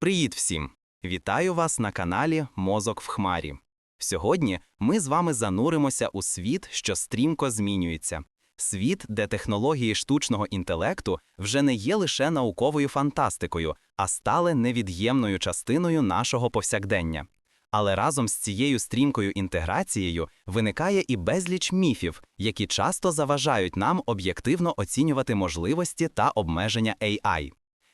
Привіт всім! Вітаю вас на каналі Мозок в Хмарі. Сьогодні ми з вами зануримося у світ, що стрімко змінюється. Світ, де технології штучного інтелекту вже не є лише науковою фантастикою, а стали невід'ємною частиною нашого повсякдення. Але разом з цією стрімкою інтеграцією виникає і безліч міфів, які часто заважають нам об'єктивно оцінювати можливості та обмеження AI.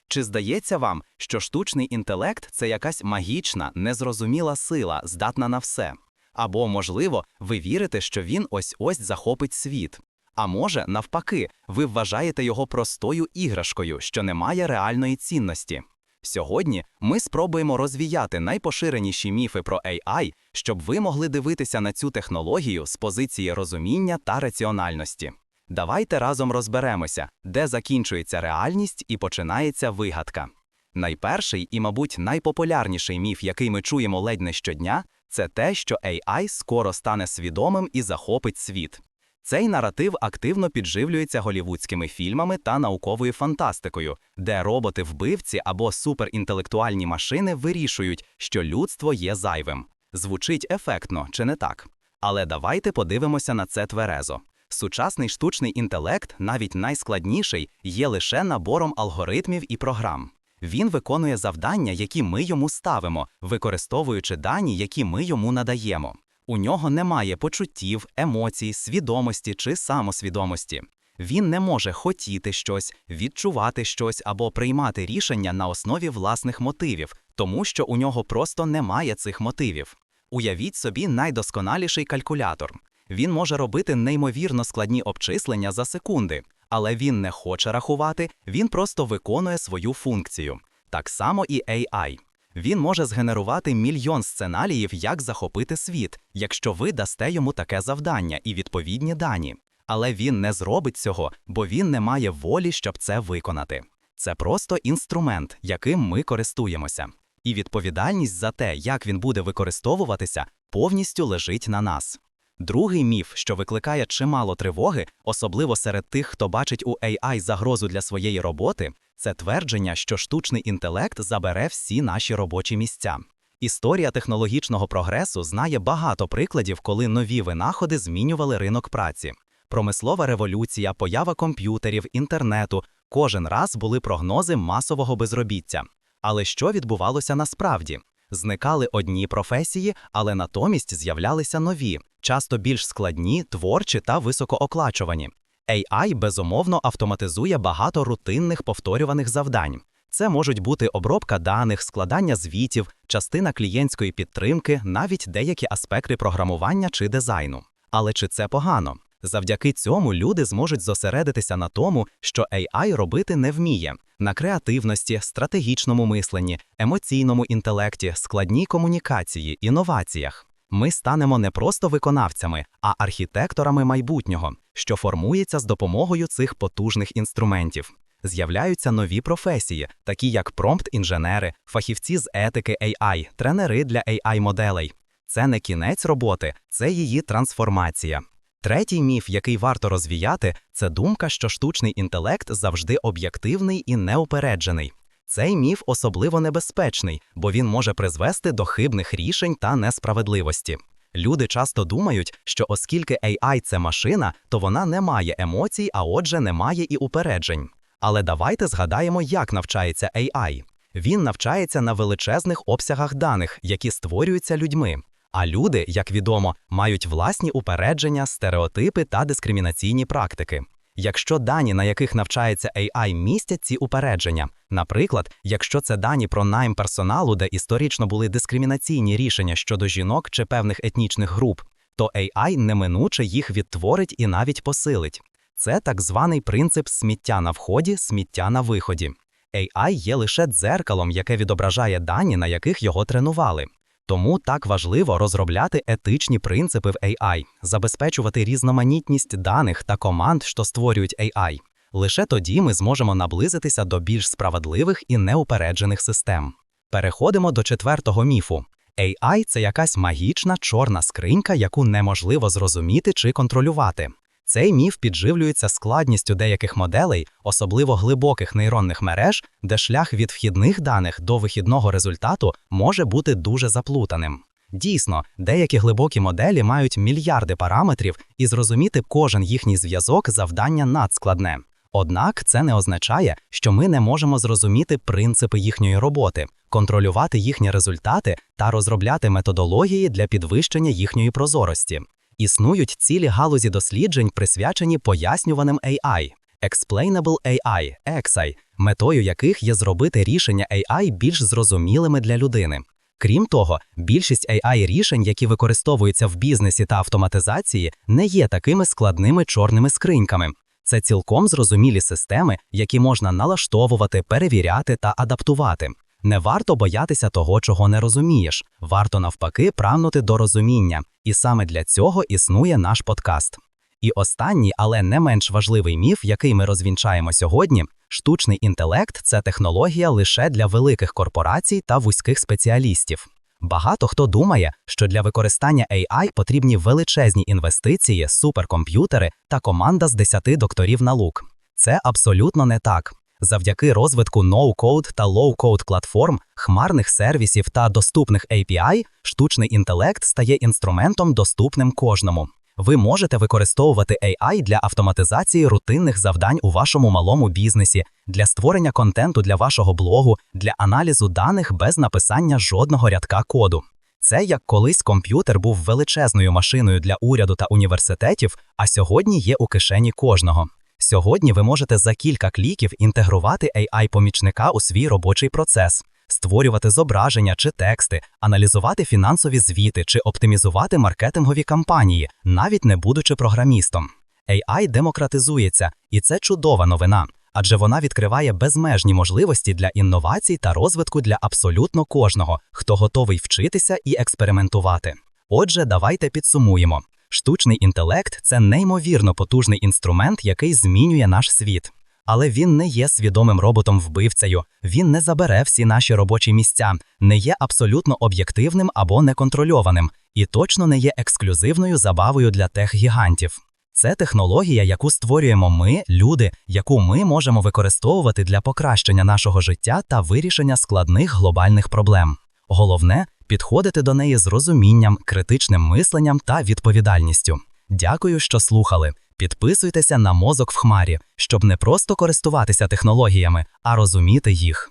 Чи здається вам, що штучний інтелект це якась магічна, незрозуміла сила, здатна на все? Або, можливо, ви вірите, що він ось ось захопить світ? А може, навпаки, ви вважаєте його простою іграшкою, що не має реальної цінності? Сьогодні ми спробуємо розвіяти найпоширеніші міфи про AI, щоб ви могли дивитися на цю технологію з позиції розуміння та раціональності. Давайте разом розберемося, де закінчується реальність і починається вигадка. Найперший і, мабуть, найпопулярніший міф, який ми чуємо ледь не щодня, це те, що AI скоро стане свідомим і захопить світ. Цей наратив активно підживлюється голівудськими фільмами та науковою фантастикою, де роботи-вбивці або суперінтелектуальні машини вирішують, що людство є зайвим. Звучить ефектно, чи не так? Але давайте подивимося на це тверезо. Сучасний штучний інтелект, навіть найскладніший, є лише набором алгоритмів і програм. Він виконує завдання, які ми йому ставимо, використовуючи дані, які ми йому надаємо. У нього немає почуттів, емоцій, свідомості чи самосвідомості. Він не може хотіти щось, відчувати щось або приймати рішення на основі власних мотивів, тому що у нього просто немає цих мотивів. Уявіть собі найдосконаліший калькулятор. Він може робити неймовірно складні обчислення за секунди, але він не хоче рахувати, він просто виконує свою функцію. Так само і AI. Він може згенерувати мільйон сценаріїв, як захопити світ, якщо ви дасте йому таке завдання і відповідні дані. Але він не зробить цього, бо він не має волі, щоб це виконати. Це просто інструмент, яким ми користуємося. І відповідальність за те, як він буде використовуватися, повністю лежить на нас. Другий міф, що викликає чимало тривоги, особливо серед тих, хто бачить у AI загрозу для своєї роботи, це твердження, що штучний інтелект забере всі наші робочі місця. Історія технологічного прогресу знає багато прикладів, коли нові винаходи змінювали ринок праці. Промислова революція, поява комп'ютерів, інтернету кожен раз були прогнози масового безробіття. Але що відбувалося насправді? Зникали одні професії, але натомість з'являлися нові, часто більш складні, творчі та високооклачувані. AI безумовно автоматизує багато рутинних повторюваних завдань. Це можуть бути обробка даних, складання звітів, частина клієнтської підтримки, навіть деякі аспекти програмування чи дизайну. Але чи це погано? Завдяки цьому люди зможуть зосередитися на тому, що AI робити не вміє, на креативності, стратегічному мисленні, емоційному інтелекті, складній комунікації, інноваціях. Ми станемо не просто виконавцями, а архітекторами майбутнього, що формується з допомогою цих потужних інструментів. З'являються нові професії, такі як промпт-інженери, фахівці з етики AI, тренери для AI-моделей. Це не кінець роботи, це її трансформація. Третій міф, який варто розвіяти, це думка, що штучний інтелект завжди об'єктивний і неупереджений. Цей міф особливо небезпечний, бо він може призвести до хибних рішень та несправедливості. Люди часто думають, що оскільки AI – це машина, то вона не має емоцій, а отже, не має і упереджень. Але давайте згадаємо, як навчається AI. Він навчається на величезних обсягах даних, які створюються людьми. А люди, як відомо, мають власні упередження, стереотипи та дискримінаційні практики. Якщо дані, на яких навчається AI, містять ці упередження, наприклад, якщо це дані про найм персоналу, де історично були дискримінаційні рішення щодо жінок чи певних етнічних груп, то AI неминуче їх відтворить і навіть посилить. Це так званий принцип сміття на вході, сміття на виході. AI є лише дзеркалом, яке відображає дані, на яких його тренували. Тому так важливо розробляти етичні принципи в AI, забезпечувати різноманітність даних та команд, що створюють AI. Лише тоді ми зможемо наблизитися до більш справедливих і неупереджених систем. Переходимо до четвертого міфу. AI – це якась магічна чорна скринька, яку неможливо зрозуміти чи контролювати. Цей міф підживлюється складністю деяких моделей, особливо глибоких нейронних мереж, де шлях від вхідних даних до вихідного результату може бути дуже заплутаним. Дійсно, деякі глибокі моделі мають мільярди параметрів, і зрозуміти кожен їхній зв'язок завдання надскладне. Однак це не означає, що ми не можемо зрозуміти принципи їхньої роботи, контролювати їхні результати та розробляти методології для підвищення їхньої прозорості. Існують цілі галузі досліджень, присвячені пояснюваним AI – Explainable AI – XI, метою яких є зробити рішення AI більш зрозумілими для людини. Крім того, більшість AI рішень, які використовуються в бізнесі та автоматизації, не є такими складними чорними скриньками. Це цілком зрозумілі системи, які можна налаштовувати, перевіряти та адаптувати. Не варто боятися того, чого не розумієш. Варто навпаки прагнути до розуміння, і саме для цього існує наш подкаст. І останній, але не менш важливий міф, який ми розвінчаємо сьогодні: штучний інтелект це технологія лише для великих корпорацій та вузьких спеціалістів. Багато хто думає, що для використання AI потрібні величезні інвестиції, суперкомп'ютери та команда з 10 докторів наук. Це абсолютно не так. Завдяки розвитку ноу-код та лоу-код платформ, хмарних сервісів та доступних API, штучний інтелект стає інструментом доступним кожному. Ви можете використовувати AI для автоматизації рутинних завдань у вашому малому бізнесі, для створення контенту для вашого блогу, для аналізу даних без написання жодного рядка коду. Це як колись комп'ютер був величезною машиною для уряду та університетів, а сьогодні є у кишені кожного. Сьогодні ви можете за кілька кліків інтегрувати AI-помічника у свій робочий процес, створювати зображення чи тексти, аналізувати фінансові звіти чи оптимізувати маркетингові кампанії, навіть не будучи програмістом. AI демократизується, і це чудова новина, адже вона відкриває безмежні можливості для інновацій та розвитку для абсолютно кожного, хто готовий вчитися і експериментувати. Отже, давайте підсумуємо. Штучний інтелект це неймовірно потужний інструмент, який змінює наш світ. Але він не є свідомим роботом-вбивцею, він не забере всі наші робочі місця, не є абсолютно об'єктивним або неконтрольованим, і точно не є ексклюзивною забавою для тех-гігантів. Це технологія, яку створюємо ми, люди, яку ми можемо використовувати для покращення нашого життя та вирішення складних глобальних проблем. Головне підходити до неї з розумінням, критичним мисленням та відповідальністю. Дякую, що слухали. Підписуйтеся на мозок в хмарі, щоб не просто користуватися технологіями, а розуміти їх.